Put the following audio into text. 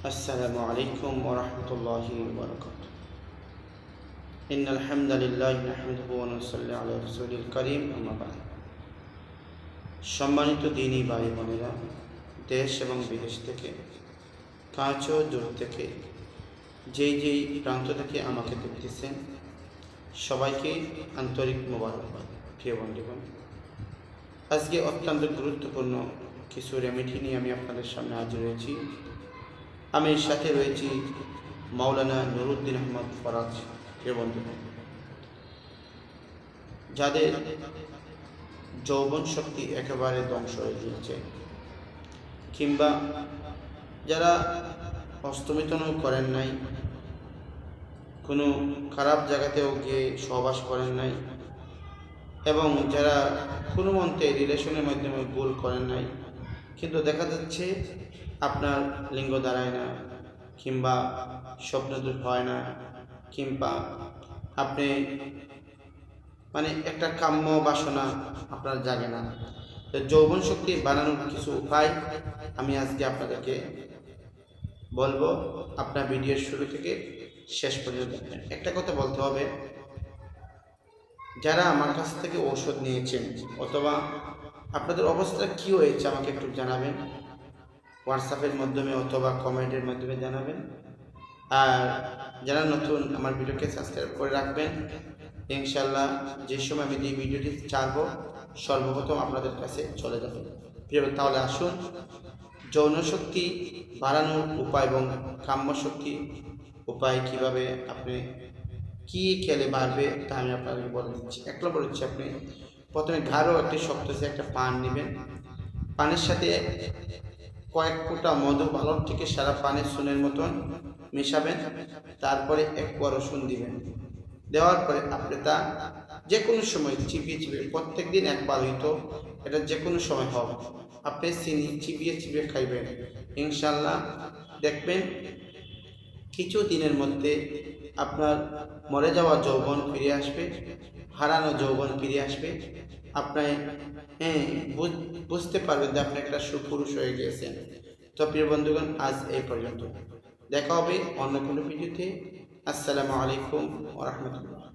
السلام عليكم ورحمة الله وبركاته إن الحمد لله نحمده ونصلي على رسول الكريم أما بعد সম্মানিত দিনী ভাই বোনেরা দেশ এবং বিদেশ থেকে কাছ ও দূর থেকে যেই যেই প্রান্ত থেকে আমাকে দেখতেছেন সবাইকে আন্তরিক মোবারকবাদ প্রিয় বন্ধুগণ আজকে অত্যন্ত গুরুত্বপূর্ণ কিছু রেমেডি নিয়ে আমি আপনাদের সামনে হাজির হয়েছি আমি সাথে রয়েছি মাওলানা নুরুদ্দিন আহমদ ফরাজ প্রিয় যাদের যৌবন শক্তি একেবারে ধ্বংস হয়ে গিয়েছে, কিংবা যারা অস্তমিতনও করেন নাই, কোনো খারাপ জায়গাতেও গিয়ে সহবাস করেন নাই, এবং যারা কোনো মন্ত্রে রিলেশনের মাধ্যমে গোল করেন নাই, কিন্তু দেখা যাচ্ছে আপনার লিঙ্গ দাঁড়ায় না, কিংবা স্বপ্ন দূর হয় না, কিংবা আপনি মানে একটা কাম্য বাসনা আপনার জাগে না। যৌবন শক্তি বানানোর কিছু উপায় আমি আজকে আপনাদেরকে বলব। আপনার ভিডিওর শুরু থেকে শেষ পর্যন্ত একটা কথা বলতে হবে, যারা আমার কাছ থেকে ঔষধ নিয়েছেন, অথবা আপনাদের অবস্থা কি হয়েছে আমাকে একটু জানাবেন। হোয়াটসঅ্যাপের মাধ্যমে অথবা কমেন্টের মাধ্যমে জানাবেন। আর যারা নতুন আমার ভিডিওকে সাবস্ক্রাইব করে রাখবেন ইনশাল্লাহ যে সময় আমি যে ভিডিওটি ছাড়বো, সর্বপ্রথম আপনাদের কাছে চলে যাবে। প্রিয়, তাহলে আসুন। যৌন শক্তি বাড়ানোর উপায় এবং কাম্য শক্তি উপায় কীভাবে আপনি কি খেলে বাড়বে তা আমি আপনাকে বলে দিচ্ছি। এক নম্বর হচ্ছে আপনি প্রথমে ঘাড়ও একটি শক্ত একটা পান নেবেন। পানের সাথে কয়েক ফোঁটা মধু ভালো থেকে সারা পানের সুনের মতন মেশাবেন, তারপরে এক পর রসুন দিবেন। দেওয়ার পরে আপনি তা যে কোনো সময় চিবিয়ে চিবিয়ে প্রত্যেক দিন একবার হইতো এটা যে কোনো সময় হবে আপনি চিনি চিবিয়ে চিবিয়ে খাইবেন। ইনশাল্লাহ দেখবেন কিছু দিনের মধ্যে আপনার মরে যাওয়া যৌবন ফিরে আসবে, হারানো যৌবন ফিরে আসবে। আপনার হ্যাঁ বুঝ- বুঝতে পারবেন যে আপনি একটা সুপুরুষ হয়ে গিয়েছেন। তো প্রিয় বন্ধুগণ, আজ এই পর্যন্ত। দেখা হবে অন্য কোনো ভিডিওতে। আসসালামু আলাইকুম ওরহমতুল্লাহ